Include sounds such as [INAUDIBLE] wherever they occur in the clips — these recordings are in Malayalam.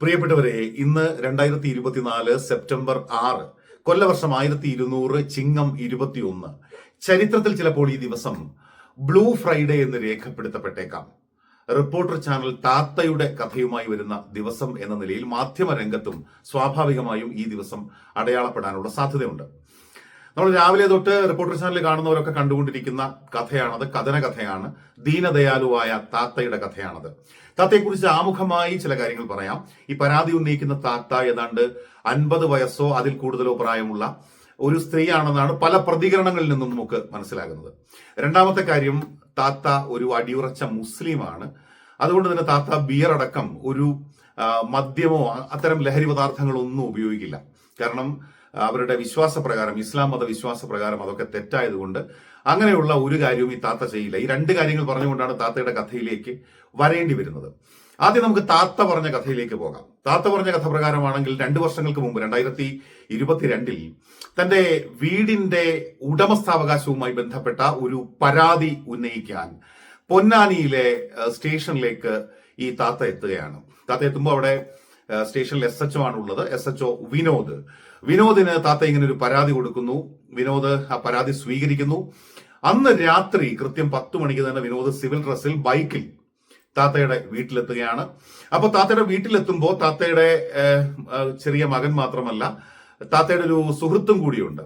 പ്രിയപ്പെട്ടവരെ ഇന്ന് രണ്ടായിരത്തി ഇരുപത്തിനാല് സെപ്റ്റംബർ ആറ് കൊല്ലവർഷം ആയിരത്തി ഇരുന്നൂറ് ചിങ്ങം ഇരുപത്തിയൊന്ന്. ചരിത്രത്തിൽ ചിലപ്പോൾ ഈ ദിവസം ബ്ലൂ ഫ്രൈഡേ എന്ന് രേഖപ്പെടുത്തപ്പെട്ടേക്കാം. റിപ്പോർട്ടർ ചാനൽ താത്തയുടെ കഥയുമായി വരുന്ന ദിവസം എന്ന നിലയിൽ മാധ്യമരംഗത്തും സ്വാഭാവികമായും ഈ ദിവസം അടയാളപ്പെടാനുള്ള സാധ്യതയുണ്ട്. നമ്മൾ രാവിലെ തൊട്ട് റിപ്പോർട്ടർ ചാനൽ കാണുന്നവരൊക്കെ കണ്ടുകൊണ്ടിരിക്കുന്ന കഥയാണത് കഥന കഥയാണ്. ദീനദയാലുവായ താത്തയുടെ കഥയാണത്. താത്തയെക്കുറിച്ച് ആമുഖമായി ചില കാര്യങ്ങൾ പറയാം. ഈ പരാതി ഉന്നയിക്കുന്ന താത്ത ഏതാണ്ട് അൻപത് വയസ്സോ അതിൽ കൂടുതലോ പ്രായമുള്ള ഒരു സ്ത്രീയാണെന്നാണ് പല പ്രതികരണങ്ങളിൽ നിന്നും നമുക്ക് മനസ്സിലാകുന്നത്. രണ്ടാമത്തെ കാര്യം താത്ത ഒരു അടിയുറച്ച മുസ്ലിമാണ്. അതുകൊണ്ട് തന്നെ താത്ത ബിയർ അടക്കം ഒരു മദ്യമോ അത്തരം ലഹരി പദാർത്ഥങ്ങളൊന്നും ഉപയോഗിക്കില്ല. കാരണം അവരുടെ വിശ്വാസപ്രകാരം ഇസ്ലാം മത വിശ്വാസപ്രകാരം അതൊക്കെ തെറ്റായതുകൊണ്ട് അങ്ങനെയുള്ള ഒരു കാര്യവും ഈ താത്ത ചെയ്യില്ല. ഈ രണ്ട് കാര്യങ്ങൾ പറഞ്ഞുകൊണ്ടാണ് താത്തയുടെ കഥയിലേക്ക് വരേണ്ടി വരുന്നത്. ആദ്യം നമുക്ക് താത്ത പറഞ്ഞ കഥയിലേക്ക് പോകാം. താത്ത പറഞ്ഞ കഥ പ്രകാരമാണെങ്കിൽ രണ്ടു വർഷങ്ങൾക്ക് മുമ്പ് രണ്ടായിരത്തി ഇരുപത്തിരണ്ടിൽ തന്റെ വീടിന്റെ ഉടമസ്ഥാവകാശവുമായി ബന്ധപ്പെട്ട ഒരു പരാതി ഉന്നയിക്കാൻ പൊന്നാനിയിലെ സ്റ്റേഷനിലേക്ക് ഈ താത്ത എത്തുകയാണ്. താത്ത എത്തുമ്പോൾ അവിടെ സ്റ്റേഷനിൽ എസ് എച്ച് ആണ് ഉള്ളത് എസ് എച്ച് ഒ വിനോദ്. വിനോദിന് താത്ത ഇങ്ങനെ ഒരു പരാതി കൊടുക്കുന്നു. വിനോദ് ആ പരാതി സ്വീകരിക്കുന്നു. അന്ന് രാത്രി കൃത്യം പത്ത് മണിക്ക് തന്നെ വിനോദ് സിവിൽ ഡ്രസ്സിൽ ബൈക്കിൽ താത്തയുടെ വീട്ടിലെത്തുകയാണ്. അപ്പൊ താത്തയുടെ വീട്ടിലെത്തുമ്പോൾ താത്തയുടെ ചെറിയ മകൻ മാത്രമല്ല താത്തയുടെ ഒരു സുഹൃത്തും കൂടിയുണ്ട്.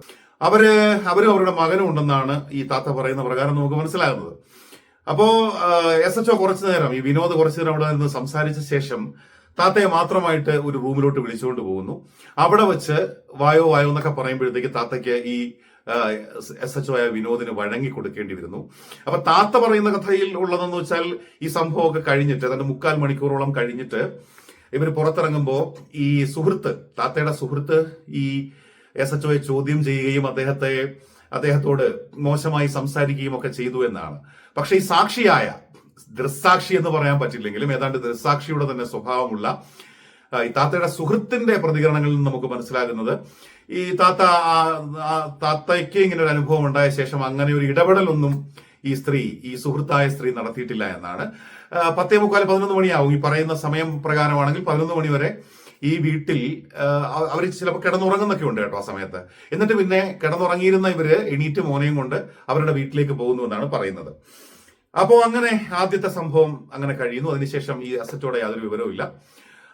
അവർ അവരും അവരുടെ മകനും ഉണ്ടെന്നാണ് ഈ താത്ത പറയുന്ന പ്രകാരം നമുക്ക് മനസ്സിലാകുന്നത്. അപ്പോ എസ് എച്ച് ഒ കുറച്ചു നേരം ഈ വിനോദ് കുറച്ചു നേരം അവിടെ നിന്ന് സംസാരിച്ച ശേഷം താത്തയെ മാത്രമായിട്ട് ഒരു റൂമിലോട്ട് വിളിച്ചുകൊണ്ട് പോകുന്നു. അവിടെ വെച്ച് വായോ വായോ എന്നൊക്കെ പറയുമ്പോഴത്തേക്ക് താത്തയ്ക്ക് ഈ എസ് എച്ച് ആയ വിനോദിന് വഴങ്ങി കൊടുക്കേണ്ടി വരുന്നു. അപ്പൊ താത്ത പറയുന്ന കഥയിൽ ഉള്ളതെന്ന് വെച്ചാൽ ഈ സംഭവമൊക്കെ കഴിഞ്ഞിട്ട് അതിന്റെ മുക്കാൽ മണിക്കൂറോളം കഴിഞ്ഞിട്ട് ഇവർ പുറത്തിറങ്ങുമ്പോൾ ഈ സുഹൃത്ത് താത്തയുടെ സുഹൃത്ത് ഈ എസ് എച്ച് ഒയെ ചോദ്യം ചെയ്യുകയും അദ്ദേഹത്തെ അദ്ദേഹത്തോട് മോശമായി സംസാരിക്കുകയും ഒക്കെ ചെയ്തു എന്നാണ്. പക്ഷെ ഈ സാക്ഷിയായ ദൃസാക്ഷി എന്ന് പറയാൻ പറ്റില്ലെങ്കിലും ഏതാണ്ട് ദൃസാക്ഷിയുടെ തന്നെ സ്വഭാവമുള്ള ഈ താത്തയുടെ സുഹൃത്തിന്റെ പ്രതികരണങ്ങളിൽ നിന്ന് നമുക്ക് മനസ്സിലാകുന്നത്. ഈ താത്ത താത്തയ്ക്ക് ഇങ്ങനെ ഒരു അനുഭവം ഉണ്ടായ ശേഷം അങ്ങനെ ഒരു ഇടപെടലൊന്നും ഈ സ്ത്രീ ഈ സുഹൃത്തായ സ്ത്രീ നടത്തിയിട്ടില്ല എന്നാണ്. പത്തേ മുക്കാൽ പതിനൊന്ന് മണിയാവും. ഈ പറയുന്ന സമയം പ്രകാരമാണെങ്കിൽ പതിനൊന്ന് മണി വരെ ഈ വീട്ടിൽ അവർ ചിലപ്പോൾ കിടന്നുറങ്ങുന്നൊക്കെ ഉണ്ട് കേട്ടോ ആ സമയത്ത്. എന്നിട്ട് പിന്നെ കിടന്നുറങ്ങിയിരുന്ന ഇവർ എണീറ്റ് മോനെയും കൊണ്ട് അവരുടെ വീട്ടിലേക്ക് പോകുന്നു എന്നാണ് പറയുന്നത്. അപ്പോ അങ്ങനെ ആദ്യത്തെ സംഭവം അങ്ങനെ കഴിയുന്നു. അതിനുശേഷം ഈ അസറ്റോടെ യാതൊരു വിവരവും ഇല്ല.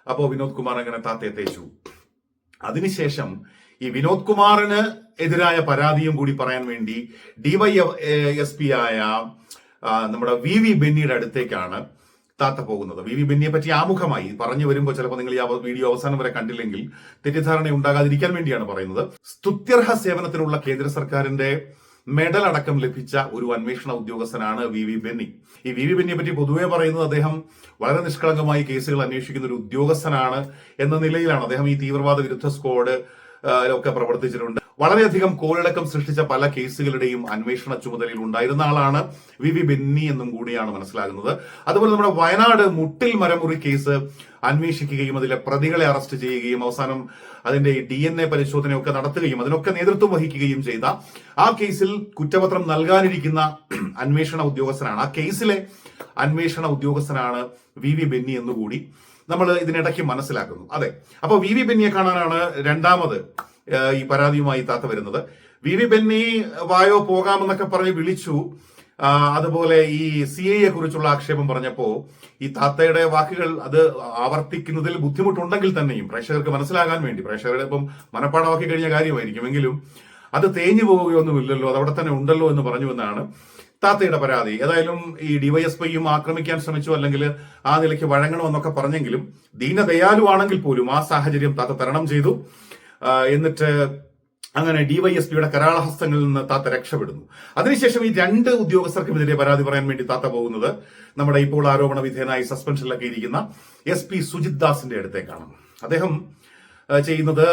അപ്പോ വിനോദ് കുമാർ അങ്ങനെ താത്തയെ തേച്ചു. അതിനുശേഷം ഈ വിനോദ് കുമാറിന് എതിരായ പരാതിയും കൂടി പറയാൻ വേണ്ടി ഡിവൈ എസ് പി ആയ നമ്മുടെ വി വി ബെന്നിയുടെ അടുത്തേക്കാണ് താത്ത പോകുന്നത്. വി വി ബെന്നിയെ പറ്റി ആമുഖമായി പറഞ്ഞു വരുമ്പോൾ ചിലപ്പോൾ നിങ്ങൾ ഈ വീഡിയോ അവസാനം വരെ കണ്ടില്ലെങ്കിൽ തെറ്റിദ്ധാരണ ഉണ്ടാകാതിരിക്കാൻ വേണ്ടിയാണ് പറയുന്നത്. സ്തുത്യർഹ സേവനത്തിനുള്ള കേന്ദ്ര സർക്കാരിന്റെ മെഡൽ അടക്കം ലഭിച്ച ഒരു അന്വേഷണ ഉദ്യോഗസ്ഥനാണ് വി വി ബെന്നി. ഈ വി വി ബെന്നിയെ പറ്റി പൊതുവെ പറയുന്നത് അദ്ദേഹം വളരെ നിഷ്കളങ്കമായി കേസുകൾ അന്വേഷിക്കുന്ന ഒരു ഉദ്യോഗസ്ഥനാണ് എന്ന നിലയിലാണ്. അദ്ദേഹം ഈ തീവ്രവാദ വിരുദ്ധ സ്ക്വാഡ് ഒക്കെ പ്രവർത്തിച്ചിട്ടുണ്ട്. വളരെയധികം കോളിളക്കം സൃഷ്ടിച്ച പല കേസുകളുടെയും അന്വേഷണ ചുമതലയിൽ ഉണ്ടായിരുന്ന ആളാണ് വി വി ബെന്നി എന്നും കൂടിയാണ് മനസ്സിലാകുന്നത്. അതുപോലെ നമ്മുടെ വയനാട് മുട്ടിൽ മരമുറി കേസ് അന്വേഷിക്കുകയും അതിലെ പ്രതികളെ അറസ്റ്റ് ചെയ്യുകയും അവസാനം അതിന്റെ ഡി എൻ എ പരിശോധനയൊക്കെ നടത്തുകയും അതിനൊക്കെ നേതൃത്വം വഹിക്കുകയും ചെയ്ത ആ കേസിൽ കുറ്റപത്രം നൽകാനിരിക്കുന്ന [CLEARS THROAT] അന്വേഷണ ഉദ്യോഗസ്ഥനാണ്. ആ കേസിലെ അന്വേഷണ ഉദ്യോഗസ്ഥനാണ് വി വി ബെന്നി എന്നുകൂടി നമ്മൾ ഇതിനിടയ്ക്ക് മനസ്സിലാക്കുന്നു. അതെ. അപ്പൊ വി വി ബെന്നിയെ കാണാനാണ് രണ്ടാമത് ഈ പരാതിയുമായി താത്ത വരുന്നത്. വി വി ബെന്നി വായോ പോകാമെന്നൊക്കെ പറഞ്ഞ് വിളിച്ചു. അതുപോലെ ഈ സി എ കുറിച്ചുള്ള ആക്ഷേപം പറഞ്ഞപ്പോ ഈ താത്തയുടെ വാക്കുകൾ അത് ആവർത്തിക്കുന്നതിൽ ബുദ്ധിമുട്ടുണ്ടെങ്കിൽ തന്നെയും പ്രേക്ഷകർക്ക് മനസ്സിലാകാൻ വേണ്ടി. പ്രേക്ഷകരുടെ ഇപ്പം മനപ്പാടമാക്കി കഴിഞ്ഞ കാര്യമായിരിക്കും. എങ്കിലും അത് തേഞ്ഞു പോവുകയൊന്നുമില്ലല്ലോ അത് അവിടെ തന്നെ ഉണ്ടല്ലോ എന്ന് പറഞ്ഞു എന്നാണ് താത്തയുടെ പരാതി. ഏതായാലും ഈ ഡിവൈഎസ്പിയും ആക്രമിക്കാൻ ശ്രമിച്ചു അല്ലെങ്കിൽ ആ നിലയ്ക്ക് വഴങ്ങണമെന്നൊക്കെ പറഞ്ഞെങ്കിലും ദീനദയാലുവാണെങ്കിൽ പോലും ആ സാഹചര്യം താത്ത തരണം ചെയ്തു. എന്നിട്ട് അങ്ങനെ ഡിവൈഎസ്പിയുടെ കരാളഹസ്തങ്ങളിൽ നിന്ന് താത്ത രക്ഷപ്പെടുന്നു. അതിനുശേഷം ഈ രണ്ട് ഉദ്യോഗസ്ഥർക്കുമെതിരെ പരാതി പറയാൻ വേണ്ടി താത്ത പോകുന്നത് നമ്മുടെ ഇപ്പോൾ ആരോപണ വിധേയനായി സസ്പെൻഷനിലൊക്കെ ഇരിക്കുന്ന എസ് പി സുജിത് ദാസിന്റെ അടുത്തേക്കാണ്. അദ്ദേഹം ചെയ്യുന്നത്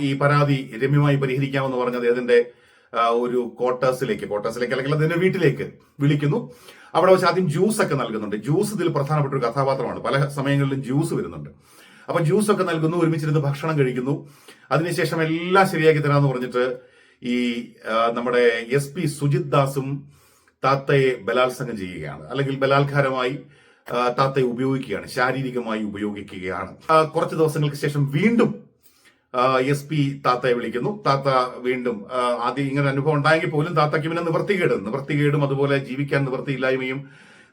ഈ പരാതി രമ്യമായി പരിഹരിക്കാമെന്ന് പറഞ്ഞത് അദ്ദേഹത്തിന്റെ ഒരു ക്വാർട്ടേഴ്സിലേക്ക് ക്വാർട്ടേഴ്സിലേക്ക് അല്ലെങ്കിൽ അതിന്റെ വീട്ടിലേക്ക് വിളിക്കുന്നു. അവിടെ വെച്ച് ആദ്യം ജ്യൂസ് ഒക്കെ നൽകുന്നുണ്ട്. ജ്യൂസ് ഇതിൽ പ്രധാനപ്പെട്ട ഒരു കഥാപാത്രമാണ്. പല സമയങ്ങളിലും ജ്യൂസ് വരുന്നുണ്ട്. അപ്പൊ ജ്യൂസൊക്കെ നൽകുന്നു ഒരുമിച്ചിരുന്ന് ഭക്ഷണം കഴിക്കുന്നു. അതിനുശേഷം എല്ലാം ശരിയാക്കി തരാമെന്ന് പറഞ്ഞിട്ട് ഈ നമ്മുടെ എസ് പി സുജിത് ദാസും താത്തയെ ബലാത്സംഗം ചെയ്യുകയാണ്. അല്ലെങ്കിൽ ബലാത്കാരമായി താത്തയെ ഉപയോഗിക്കുകയാണ് ശാരീരികമായി ഉപയോഗിക്കുകയാണ്. കുറച്ച് ദിവസങ്ങൾക്ക് ശേഷം വീണ്ടും എസ് പി താത്തയെ വിളിക്കുന്നു. താത്ത വീണ്ടും ആദ്യം ഇങ്ങനെ അനുഭവം ഉണ്ടായെങ്കിൽ പോലും താത്തയ്ക്ക് പിന്നെ നിവർത്തികേട്. നിവൃത്തികേടും അതുപോലെ ജീവിക്കാൻ നിവൃത്തിയില്ലായ്മയും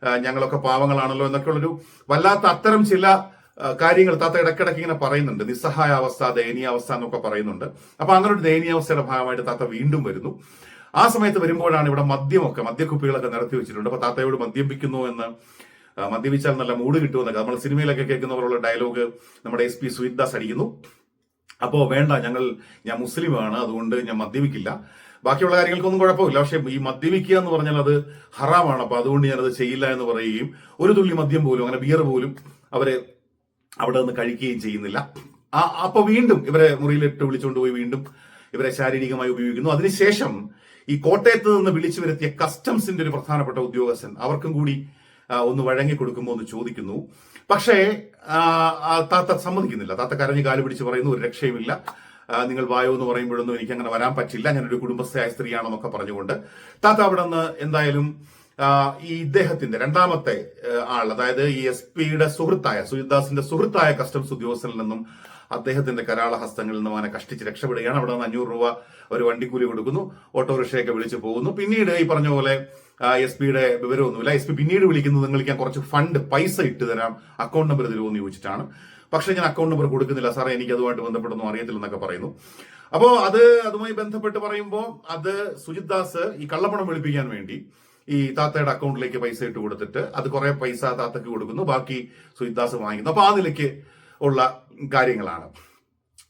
ആ, ഞങ്ങളൊക്കെ പാവങ്ങളാണല്ലോ എന്നൊക്കെ ഉള്ളൊരു വല്ലാത്ത അത്തരം ചില കാര്യങ്ങൾ താത്ത ഇടയ്ക്കിടയ്ക്ക് ഇങ്ങനെ പറയുന്നുണ്ട്. നിസ്സഹായ അവസ്ഥ ദയനീയാവസ്ഥ എന്നൊക്കെ പറയുന്നുണ്ട്. അപ്പൊ അങ്ങനെ ഒരു ദയനീയാവസ്ഥയുടെ ഭാഗമായിട്ട് താത്ത വീണ്ടും വരുന്നു. ആ സമയത്ത് വരുമ്പോഴാണ് ഇവിടെ മദ്യമൊക്കെ മദ്യക്കുപ്പികളൊക്കെ നിരത്തി വെച്ചിട്ടുണ്ട്. അപ്പൊ താത്തയോട് മദ്യപിക്കുന്നു എന്ന് മദ്യപിച്ചാൽ നല്ല മൂഡ് കിട്ടുമെന്നൊക്കെ നമ്മൾ സിനിമയിലൊക്കെ കേൾക്കുന്നവരുള്ള ഡയലോഗ് നമ്മുടെ എസ് പി സുഹിദാസ് അടിക്കുന്നു. അപ്പോ വേണ്ട ഞങ്ങൾ ഞാൻ മുസ്ലിമാണ് അതുകൊണ്ട് ഞാൻ മദ്യപിക്കില്ല. ബാക്കിയുള്ള കാര്യങ്ങൾക്കൊന്നും കുഴപ്പമില്ല. പക്ഷെ ഈ മദ്യപിക്കുക എന്ന് പറഞ്ഞാൽ അത് ഹറാമാണ്. അപ്പൊ അതുകൊണ്ട് ഞാനത് ചെയ്യില്ല എന്ന് പറയുകയും ഒരു തുള്ളി മദ്യം പോലും അങ്ങനെ ബിയർ പോലും അവർ അവിടെ നിന്ന് കഴിക്കുകയും ചെയ്യുന്നില്ല. ആ അപ്പൊ വീണ്ടും ഇവരെ മുറിയിലിട്ട് വിളിച്ചുകൊണ്ട് പോയി വീണ്ടും ഇവരെ ശാരീരികമായി ഉപയോഗിക്കുന്നു. അതിനുശേഷം ഈ കോട്ടയത്ത് നിന്ന് വിളിച്ചു വരുത്തിയ കസ്റ്റംസിന്റെ ഒരു പ്രധാനപ്പെട്ട ഉദ്യോഗസ്ഥൻ അവർക്കും കൂടി ഒന്ന് വഴങ്ങി കൊടുക്കുമോ എന്ന് ചോദിക്കുന്നു. പക്ഷേ താത്ത സമ്മതിക്കുന്നില്ല. താത്ത കരഞ്ഞ് കാൽ പിടിച്ച് പറയുന്നു ഒരു രക്ഷയുമില്ല. നിങ്ങൾ വായോ എന്ന് പറയുമ്പോഴൊന്നും എനിക്ക് അങ്ങനെ വരാൻ പറ്റില്ല. ഞാനൊരു കുടുംബസ്ഥയായ സ്ത്രീയാണെന്നൊക്കെ പറഞ്ഞുകൊണ്ട് താത്ത അവിടെ നിന്ന് എന്തായാലും ഈ ഇദ്ദേഹത്തിന്റെ രണ്ടാമത്തെ ആൾ അതായത് ഈ എസ് പിയുടെ സുഹൃത്തായ സുജിദാസിന്റെ സുഹൃത്തായ കസ്റ്റംസ് ഉദ്യോഗസ്ഥനിൽ നിന്നും അദ്ദേഹത്തിന്റെ കരാള ഹസ്തങ്ങളിൽ നിന്നും അവനെ കഷ്ടിച്ച് രക്ഷപ്പെടുകയാണ്. അവിടെ നിന്ന് അഞ്ഞൂറ് രൂപ ഒരു വണ്ടിക്കൂലി കൊടുക്കുന്നു. ഓട്ടോറിക്ഷയൊക്കെ വിളിച്ചു പോകുന്നു. പിന്നീട് ഈ പറഞ്ഞ പോലെ എസ് പിയുടെ വിവരമൊന്നുമില്ല. എസ് പി പിന്നീട് വിളിക്കുന്നത് നിങ്ങൾക്ക് ഞാൻ കുറച്ച് ഫണ്ട് പൈസ ഇട്ട് തരാം. അക്കൗണ്ട് നമ്പർ തരുമോ എന്ന് ചോദിച്ചിട്ടാണ്. പക്ഷെ ഞാൻ അക്കൗണ്ട് നമ്പർ കൊടുക്കുന്നില്ല. സാറേ എനിക്ക് അതുമായിട്ട് ബന്ധപ്പെട്ടൊന്നും അറിയത്തില്ലെന്നൊക്കെ പറയുന്നു. അപ്പോ അത് അതുമായി ബന്ധപ്പെട്ട് പറയുമ്പോൾ അത് സുജിത് ദാസ് ഈ കള്ളപ്പണം വെളുപ്പിക്കാൻ വേണ്ടി ഈ താത്തയുടെ അക്കൗണ്ടിലേക്ക് പൈസ ഇട്ട് കൊടുത്തിട്ട് അത് കുറെ പൈസ താത്തക്ക് കൊടുക്കുന്നു. ബാക്കി സുഹിദാസ് വാങ്ങിക്കുന്നു. അപ്പൊ ആ നിലയ്ക്ക് ഉള്ള കാര്യങ്ങളാണ്.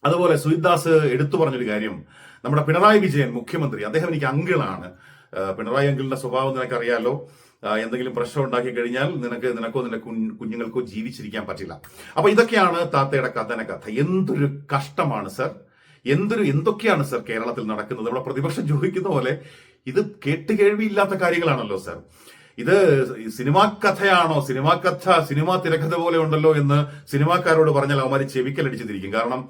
അതുപോലെ സുഹിദാസ് ദാസ് എടുത്തു പറഞ്ഞൊരു കാര്യം. നമ്മുടെ പിണറായി വിജയൻ മുഖ്യമന്ത്രി അദ്ദേഹം എനിക്ക് അങ്കിളാണ്. പിണറായി അങ്കിളിന്റെ സ്വഭാവം നിനക്കറിയാലോ? എന്തെങ്കിലും പ്രശ്നം ഉണ്ടാക്കി കഴിഞ്ഞാൽ നിനക്ക് നിനക്കോ നിന്റെ കുഞ്ഞുങ്ങൾക്കോ ജീവിച്ചിരിക്കാൻ പറ്റില്ല. അപ്പൊ ഇതൊക്കെയാണ് താത്തയുടെ കഥന കഥ. എന്തൊരു കഷ്ടമാണ് സർ. എന്തൊരു എന്തൊക്കെയാണ് സർ കേരളത്തിൽ നടക്കുന്നത്? നമ്മുടെ പ്രതിപക്ഷം ചോദിക്കുന്ന പോലെ ഇത് കേട്ട് കേൾവിയില്ലാത്ത കാര്യങ്ങളാണല്ലോ സാർ. ഇത് സിനിമാ കഥയാണോ സിനിമാ കഥ സിനിമാ തിരക്കഥ പോലെ ഉണ്ടല്ലോ എന്ന് സിനിമാക്കാരോട് പറഞ്ഞാൽ അവന്മാർ ചെവിക്കലടിച്ചു തിരിക്കും കാരണം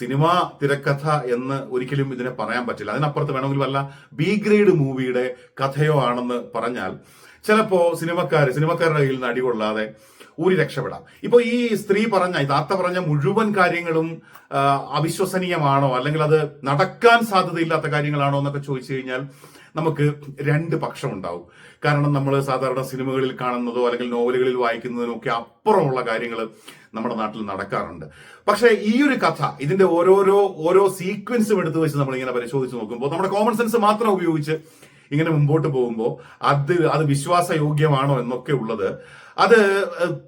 സിനിമാ തിരക്കഥ എന്ന് ഒരിക്കലും ഇതിനെ പറയാൻ പറ്റില്ല. അതിനപ്പുറത്ത് വേണമെങ്കിൽ വല്ല ബി ഗ്രേഡ് മൂവിയുടെ കഥയോ ആണെന്ന് പറഞ്ഞാൽ ചിലപ്പോ സിനിമക്കാർ സിനിമക്കാരുടെ കയ്യിൽ നിന്ന് അടികൊള്ളാതെ ഊരി രക്ഷപ്പെടാം. ഇപ്പൊ ഈ സ്ത്രീ പറഞ്ഞ താത്ത പറഞ്ഞ മുഴുവൻ കാര്യങ്ങളും അവിശ്വസനീയമാണോ? അല്ലെങ്കിൽ അത് നടക്കാൻ സാധ്യതയില്ലാത്ത കാര്യങ്ങളാണോ എന്നൊക്കെ ചോദിച്ചു കഴിഞ്ഞാൽ നമുക്ക് രണ്ട് പക്ഷം ഉണ്ടാവും. കാരണം നമ്മൾ സാധാരണ സിനിമകളിൽ കാണുന്നതോ അല്ലെങ്കിൽ നോവലുകളിൽ വായിക്കുന്നതിനോ ഒക്കെ അപ്പുറമുള്ള കാര്യങ്ങൾ നമ്മുടെ നാട്ടിൽ നടക്കാറുണ്ട്. പക്ഷേ ഈ ഒരു കഥ ഇതിന്റെ ഓരോരോ ഓരോ സീക്വൻസും എടുത്തു വെച്ച് നമ്മൾ ഇങ്ങനെ പരിശോധിച്ച് നോക്കുമ്പോൾ നമ്മുടെ കോമൺ സെൻസ് മാത്രം ഉപയോഗിച്ച് ഇങ്ങനെ മുമ്പോട്ട് പോകുമ്പോൾ അത് അത് വിശ്വാസയോഗ്യമാണോ എന്നൊക്കെ ഉള്ളത് അത്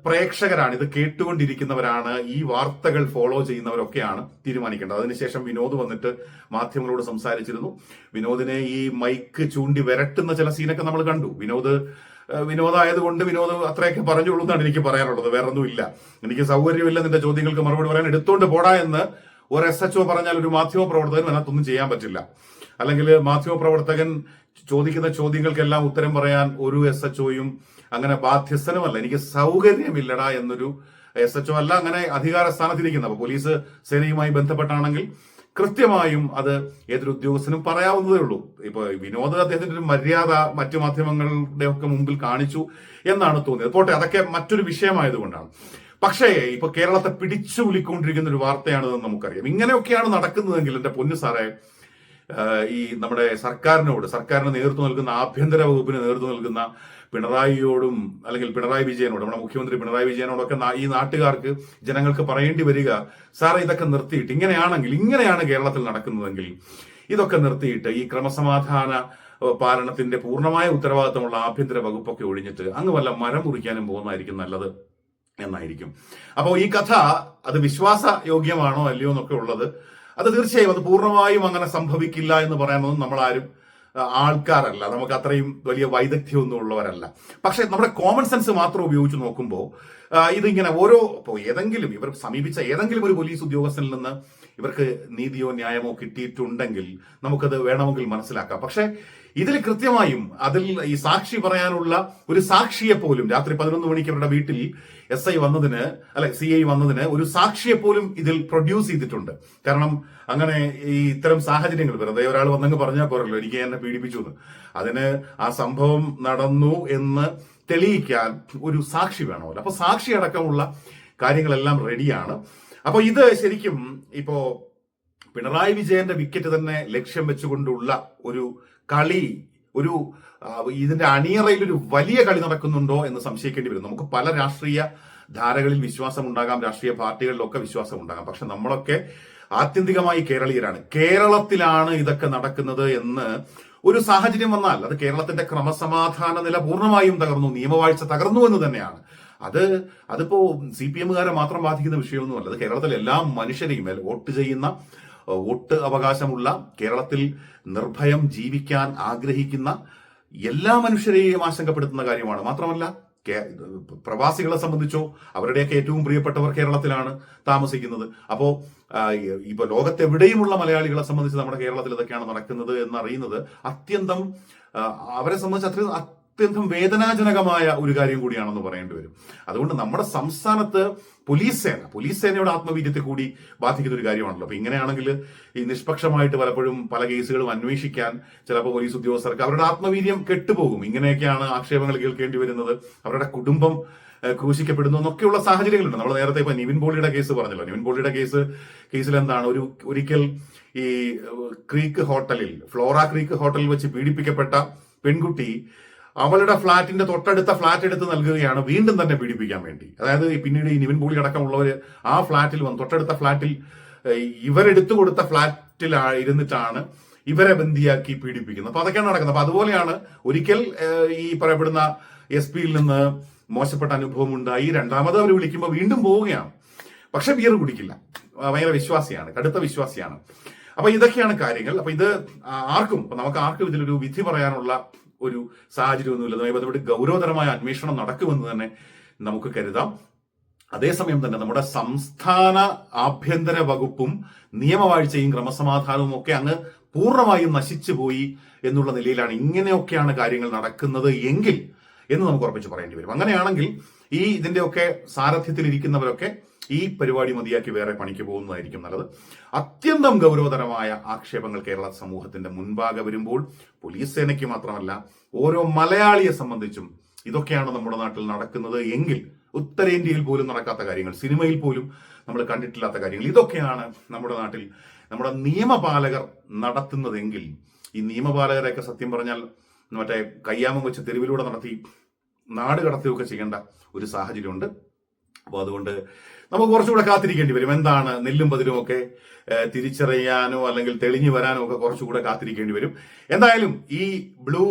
പ്രേക്ഷകരാണ് ഇത് കേട്ടുകൊണ്ടിരിക്കുന്നവരാണ് ഈ വാർത്തകൾ ഫോളോ ചെയ്യുന്നവരൊക്കെയാണ് തീരുമാനിക്കേണ്ടത്. അതിനുശേഷം വിനോദ് വന്നിട്ട് മാധ്യമങ്ങളോട് സംസാരിച്ചിരുന്നു. വിനോദിനെ ഈ മൈക്ക് ചൂണ്ടി വരട്ടുന്ന ചില സീനൊക്കെ നമ്മൾ കണ്ടു. വിനോദ് വിനോദമായതുകൊണ്ട് വിനോദ് അത്രയൊക്കെ പറഞ്ഞുള്ളൂ എന്നാണ് എനിക്ക് പറയാനുള്ളത്. വേറെ ഒന്നുമില്ല എനിക്ക് സൗകര്യമില്ല നിന്റെ ചോദ്യങ്ങൾക്ക് മറുപടി പറയാൻ. എടുത്തോണ്ട് പോടാ എന്ന് ഒരു എസ് എച്ച് പറഞ്ഞാൽ ഒരു മാധ്യമ പ്രവർത്തകൻ അതിനകത്തൊന്നും ചെയ്യാൻ പറ്റില്ല. അല്ലെങ്കിൽ മാധ്യമ പ്രവർത്തകൻ ചോദിക്കുന്ന ചോദ്യങ്ങൾക്കെല്ലാം ഉത്തരം പറയാൻ ഒരു എസ് എച്ച് ഒയും അങ്ങനെ ബാധ്യസ്ഥനുമല്ല. എനിക്ക് സൗകര്യമില്ലടാ എന്നൊരു എസ് എച്ച് ഒ അല്ല അങ്ങനെ അധികാര സ്ഥാനത്തിരിക്കുന്നത് അപ്പൊ പോലീസ് സേനയുമായി ബന്ധപ്പെട്ടാണെങ്കിൽ കൃത്യമായും അത് ഏതൊരു ഉദ്യോഗസ്ഥനും പറയാവുന്നതേ ഉള്ളൂ. ഇപ്പൊ വിനോദ് അദ്ദേഹത്തിന്റെ ഒരു മര്യാദ മറ്റു മാധ്യമങ്ങളുടെ ഒക്കെ മുമ്പിൽ കാണിച്ചു എന്നാണ് തോന്നിയത്. പോട്ടെ അതൊക്കെ മറ്റൊരു വിഷയമായതുകൊണ്ടാണ്. പക്ഷേ ഇപ്പൊ കേരളത്തെ പിടിച്ചു വിളിക്കൊണ്ടിരിക്കുന്ന ഒരു വാർത്തയാണെന്ന് നമുക്കറിയാം. ഇങ്ങനെയൊക്കെയാണ് നടക്കുന്നതെങ്കിൽ എന്റെ പൊന്നു സാറേ ഈ നമ്മുടെ സർക്കാരിനോട് സർക്കാരിന് നേതൃത്വം നൽകുന്ന ആഭ്യന്തര വകുപ്പിന് നേതൃത്വം നൽകുന്ന പിണറായിയോടും അല്ലെങ്കിൽ പിണറായി വിജയനോട് നമ്മുടെ മുഖ്യമന്ത്രി പിണറായി വിജയനോടൊക്കെ ഈ നാട്ടുകാർക്ക് ജനങ്ങൾക്ക് പറയേണ്ടി വരിക സാറേ ഇതൊക്കെ നിർത്തിയിട്ട് ഇങ്ങനെയാണെങ്കിൽ ഇങ്ങനെയാണ് കേരളത്തിൽ നടക്കുന്നതെങ്കിൽ ഇതൊക്കെ നിർത്തിയിട്ട് ഈ ക്രമസമാധാന പാലനത്തിന്റെ പൂർണമായ ഉത്തരവാദിത്തമുള്ള ആഭ്യന്തര വകുപ്പൊക്കെ ഒഴിഞ്ഞിട്ട് അങ്ങ് വല്ല മരം മുറിക്കാനും പോകുന്നതായിരിക്കും നല്ലത് എന്നായിരിക്കും. അപ്പോൾ ഈ കഥ അത് വിശ്വാസ യോഗ്യമാണോ അല്ലയോ എന്നൊക്കെ ഉള്ളത് അത് തീർച്ചയായും അത് പൂർണമായും അങ്ങനെ സംഭവിക്കില്ല എന്ന് പറയാനൊന്നും നമ്മൾ ആരും ആൾക്കാരല്ല. നമുക്ക് അത്രയും വലിയ വൈദഗ്ധ്യമൊന്നും ഉള്ളവരല്ല പക്ഷെ നമ്മുടെ കോമൺ സെൻസ് മാത്രം ഉപയോഗിച്ച് നോക്കുമ്പോൾ ഇതിങ്ങനെ ഓരോ ഇപ്പോൾ ഏതെങ്കിലും ഇവർ സമീപിച്ച ഏതെങ്കിലും ഒരു പോലീസ് ഉദ്യോഗസ്ഥനിൽ നിന്ന് ഇവർക്ക് നീതിയോ ന്യായമോ കിട്ടിയിട്ടുണ്ടെങ്കിൽ നമുക്കത് വേണമെങ്കിൽ മനസ്സിലാക്കാം. പക്ഷെ ഇതിൽ കൃത്യമായും അതിൽ ഈ സാക്ഷി പറയാനുള്ള ഒരു സാക്ഷിയെ പോലും രാത്രി പതിനൊന്ന് മണിക്ക് അവരുടെ വീട്ടിൽ എസ് ഐ വന്നതിന് അല്ലെ സി ഐ വന്നതിന് ഒരു സാക്ഷിയെ പോലും ഇതിൽ പ്രൊഡ്യൂസ് ചെയ്തിട്ടുണ്ട്. കാരണം അങ്ങനെ ഈ ഇത്തരം സാഹചര്യങ്ങൾ വെറുതെ ഒരാൾ വന്നങ്ങ് പറഞ്ഞാൽ പോരല്ലോ എനിക്ക് എന്നെ പീഡിപ്പിച്ചു എന്ന് അതിന് ആ സംഭവം നടന്നു എന്ന് തെളിയിക്കാൻ ഒരു സാക്ഷി വേണമല്ലോ. അപ്പൊ സാക്ഷി അടക്കമുള്ള കാര്യങ്ങളെല്ലാം റെഡിയാണ്. അപ്പൊ ഇത് ശരിക്കും ഇപ്പോ പിണറായി വിജയന്റെ വിക്കറ്റ് തന്നെ ലക്ഷ്യം വെച്ചുകൊണ്ടുള്ള ഒരു കളി ഒരു ഇതിന്റെ അണിയറയിൽ ഒരു വലിയ കളി നടക്കുന്നുണ്ടോ എന്ന് സംശയിക്കേണ്ടി വരും. നമുക്ക് പല രാഷ്ട്രീയ ധാരകളിൽ വിശ്വാസം ഉണ്ടാകാം രാഷ്ട്രീയ പാർട്ടികളിലൊക്കെ വിശ്വാസം ഉണ്ടാകാം പക്ഷെ നമ്മളൊക്കെ ആത്യന്തികമായി കേരളീയരാണ്. കേരളത്തിലാണ് ഇതൊക്കെ നടക്കുന്നത് എന്ന് ഒരു സാഹചര്യം വന്നാൽ അത് കേരളത്തിന്റെ ക്രമസമാധാന നില പൂർണമായും തകർന്നു നിയമവാഴ്ച തകർന്നു എന്ന് തന്നെയാണ്. അത് അതിപ്പോ സി പി എമ്മുകാരെ മാത്രം ബാധിക്കുന്ന വിഷയമൊന്നുമല്ല. അത് കേരളത്തിലെ എല്ലാ മനുഷ്യരെയും വോട്ട് ചെയ്യുന്ന വോട്ട് അവകാശമുള്ള കേരളത്തിൽ നിർഭയം ജീവിക്കാൻ ആഗ്രഹിക്കുന്ന എല്ലാ മനുഷ്യരെയും ആശങ്കപ്പെടുത്തുന്ന കാര്യമാണ്. മാത്രമല്ല പ്രവാസികളെ സംബന്ധിച്ചോ അവരുടെയൊക്കെ ഏറ്റവും പ്രിയപ്പെട്ടവർ കേരളത്തിലാണ് താമസിക്കുന്നത്. അപ്പോ ആ, ഇപ്പൊ ലോകത്തെവിടെയുമുള്ള മലയാളികളെ സംബന്ധിച്ച് നമ്മുടെ കേരളത്തിൽ ഇതൊക്കെയാണ് നടക്കുന്നത് എന്നറിയുന്നത് അത്യന്തം അവരെ സംബന്ധിച്ച് അത്രയും അത്യന്തം വേദനാജനകമായ ഒരു കാര്യം കൂടിയാണെന്ന് പറയേണ്ടി വരും. അതുകൊണ്ട് നമ്മുടെ സംസ്ഥാനത്ത് പോലീസ് സേന പോലീസ് സേനയുടെ ആത്മവീര്യത്തെ കൂടി ബാധിക്കുന്ന ഒരു കാര്യമാണല്ലോ. അപ്പൊ ഇങ്ങനെയാണെങ്കിൽ ഈ നിഷ്പക്ഷമായിട്ട് പലപ്പോഴും പല കേസുകളും അന്വേഷിക്കാൻ ചിലപ്പോൾ പോലീസ് ഉദ്യോഗസ്ഥർക്ക് അവരുടെ ആത്മവീര്യം കെട്ടുപോകും. ഇങ്ങനെയൊക്കെയാണ് ആക്ഷേപങ്ങൾ കേൾക്കേണ്ടി വരുന്നത്. അവരുടെ കുടുംബം ക്രൂശിക്കപ്പെടുന്നു എന്നൊക്കെയുള്ള സാഹചര്യങ്ങളുണ്ട്. നമ്മൾ നേരത്തെ ഇപ്പൊ നിവിൻ പോളിയുടെ കേസ് പറഞ്ഞല്ലോ. നിവിൻ പോളിയുടെ കേസ് കേസിൽ എന്താണ്? ഒരു ഒരിക്കൽ ഈ ക്രീക്ക് ഹോട്ടലിൽ ഫ്ലോറ ക്രീക്ക് ഹോട്ടലിൽ വെച്ച് പീഡിപ്പിക്കപ്പെട്ട പെൺകുട്ടി അവളുടെ ഫ്ളാറ്റിന്റെ തൊട്ടടുത്ത ഫ്ളാറ്റ് എടുത്ത് നൽകുകയാണ് വീണ്ടും തന്നെ പീഡിപ്പിക്കാൻ വേണ്ടി. അതായത് പിന്നീട് ഈ നിവിൻ പോളി അടക്കമുള്ളവര് ആ ഫ്ളാറ്റിൽ വന്ന് തൊട്ടടുത്ത ഫ്ളാറ്റിൽ ഇവരെടുത്തു കൊടുത്ത ഫ്ളാറ്റിൽ ഇരുന്നിട്ടാണ് ഇവരെ ബന്ദിയാക്കി പീഡിപ്പിക്കുന്നത്. അപ്പൊ അതൊക്കെയാണ് നടക്കുന്നത്. അപ്പൊ അതുപോലെയാണ് ഒരിക്കൽ ഈ പറയപ്പെടുന്ന എസ് പിയിൽ നിന്ന് മോശപ്പെട്ട അനുഭവം ഉണ്ടായി രണ്ടാമത് അവർ വിളിക്കുമ്പോൾ വീണ്ടും പോവുകയാണ്. പക്ഷെ ബിയർ കുടിക്കില്ല. ഭയങ്കര വിശ്വാസിയാണ്. കടുത്ത വിശ്വാസിയാണ്. അപ്പൊ ഇതൊക്കെയാണ് കാര്യങ്ങൾ. അപ്പൊ ഇത് ആർക്കും നമുക്ക് ആർക്കും ഇതിലൊരു വിധി പറയാനുള്ള ഒരു സാഹചര്യമൊന്നുമില്ല. അതുമായി ബന്ധപ്പെട്ട് ഗൗരവതരമായ അന്വേഷണം നടക്കുമെന്ന് തന്നെ നമുക്ക് കരുതാം. അതേസമയം തന്നെ നമ്മുടെ സംസ്ഥാന ആഭ്യന്തര വകുപ്പും നിയമവാഴ്ചയും ക്രമസമാധാനവും ഒക്കെ അങ്ങ് പൂർണമായും നശിച്ചു പോയി എന്നുള്ള നിലയിലാണ് ഇങ്ങനെയൊക്കെയാണ് കാര്യങ്ങൾ നടക്കുന്നത് എങ്കിൽ എന്ന് നമുക്ക് ഉറപ്പിച്ച് പറയേണ്ടി വരും. അങ്ങനെയാണെങ്കിൽ ഈ ഇതിന്റെയൊക്കെ സാരഥ്യത്തിൽ ഇരിക്കുന്നവരൊക്കെ ഈ പരിപാടി മതിയാക്കി വേറെ പണിക്ക് പോകുന്നതായിരിക്കും നല്ലത്. അത്യന്തം ഗൗരവതരമായ ആക്ഷേപങ്ങൾ കേരള സമൂഹത്തിന്റെ മുൻപാകെ വരുമ്പോൾ പോലീസ് സേനയ്ക്ക് മാത്രമല്ല ഓരോ മലയാളിയെ സംബന്ധിച്ചും ഇതൊക്കെയാണ് നമ്മുടെ നാട്ടിൽ നടക്കുന്നത്. എങ്കിൽ ഉത്തരേന്ത്യയിൽ പോലും നടക്കാത്ത കാര്യങ്ങൾ സിനിമയിൽ പോലും നമ്മൾ കണ്ടിട്ടില്ലാത്ത കാര്യങ്ങൾ ഇതൊക്കെയാണ് നമ്മുടെ നാട്ടിൽ നമ്മുടെ നിയമപാലകർ നടത്തുന്നതെങ്കിൽ ഈ നിയമപാലകരെയൊക്കെ സത്യം പറഞ്ഞാൽ മറ്റേ കയ്യാമം വെച്ച് തെരുവിലൂടെ നടത്തി നാട് കടത്തുകയൊക്കെ ചെയ്യേണ്ട ഒരു സാഹചര്യമുണ്ട്. അപ്പോൾ അതുകൊണ്ട് നമുക്ക് കുറച്ചുകൂടെ കാത്തിരിക്കേണ്ടി വരും. എന്താണ് നെല്ലും പതിലും ഒക്കെ തിരിച്ചറിയാനോ അല്ലെങ്കിൽ തെളിഞ്ഞു വരാനോ ഒക്കെ കുറച്ചുകൂടെ കാത്തിരിക്കേണ്ടി വരും. എന്തായാലും ഈ ബ്ലൂ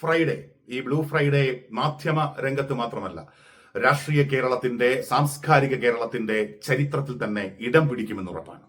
ഫ്രൈഡേ ഈ ബ്ലൂ ഫ്രൈഡേ മാധ്യമ രംഗത്ത് മാത്രമല്ല രാഷ്ട്രീയ കേരളത്തിന്റെ സാംസ്കാരിക കേരളത്തിന്റെ ചരിത്രത്തിൽ തന്നെ ഇടം പിടിക്കുമെന്ന് ഉറപ്പാണ്.